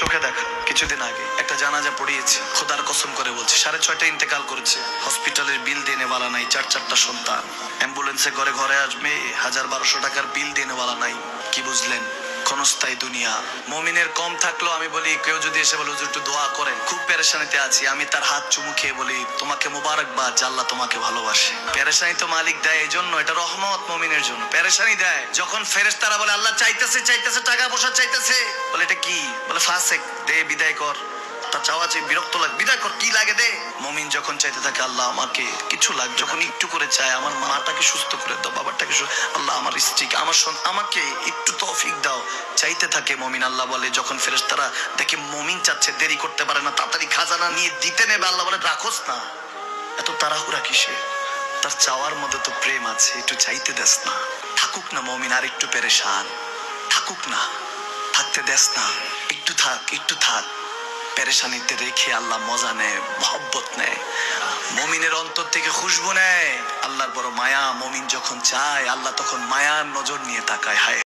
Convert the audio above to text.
চোখে দেখা, কিছুদিন আগে একটা জানাজা পড়িয়েছে, খোদার কসম করে বলছে, সাড়ে ছয়টা ইন্তেকাল করেছে। হসপিটালের বিল দিয়ে নেওয়ালা নাই, চার চারটা সন্তান। অ্যাম্বুলেন্সে ঘরে ঘরে আসবে, হাজার বারোশো টাকার বিল দিয়ে নেওয়ালা নাই। কি বুঝলেন? ক্ষণস্থায়ী দুনিয়া। মমিনের কম আমি কেউ যদি এসে বলে, হুজুর, একটু দোয়া করেন, খুব পেরেশানিতে আছি। আমি তার হাত চুমু খেয়ে বলি, তোমাকে মোবারকবাদ জাল্লা তোমাকে ভালোবাসে। পেরেশানি তো মালিক দেয় এই জন্য এটা রহমত মমিনের জন্য। পেরেশানি দেয়, যখন ফেরেশতারা বলে, আল্লাহ চাইতেছে চাইতেছে, টাকা পয়সা চাইতেছে। বলে, এটা কি? বলে, ফাসেক, দে, বিদায় কর। তার চাওয়া যে বিরক্ত লাগে, বিদায় কর, কি লাগে দে? মমিন যখন চাইতে থাকে, আল্লাহ আমাকে কিছু লাগে যখন একটু করে চায়, আমার মাটাকে সুস্থ করে দাও, বাবাটাকে আল্লাহ আমার স্ত্রীকে, আমার আমাকে একটু তৌফিক দাও। চাইতে থাকে মমিন, আল্লাহ বলে, যখন ফেরেস তারা দেখে মমিন চাচ্ছে, দেরি করতে পারে না, তাড়াতাড়ি খাজানা নিয়ে দিতে নেবে, আল্লাহ বলে, রাখোস না। এত তাড়াহুড়া কিসে তার চাওয়ার মধ্যে তো প্রেম আছে, একটু চাইতে দেস না। থাকুক না মমিন, আর একটু পেরেশান। থাকুক না, থাকতে দেস না। একটু থাক একটু থাক। পেরেশানিতে রেখে আল্লাহ মজা নেয়, মহব্বত নেয়। মমিনের অন্তর থেকে খুশবু নেয়। আল্লাহর বড় মায়া মমিন যখন চায়, আল্লাহ তখন মায়ার নজর নিয়ে তাকায়, হায়।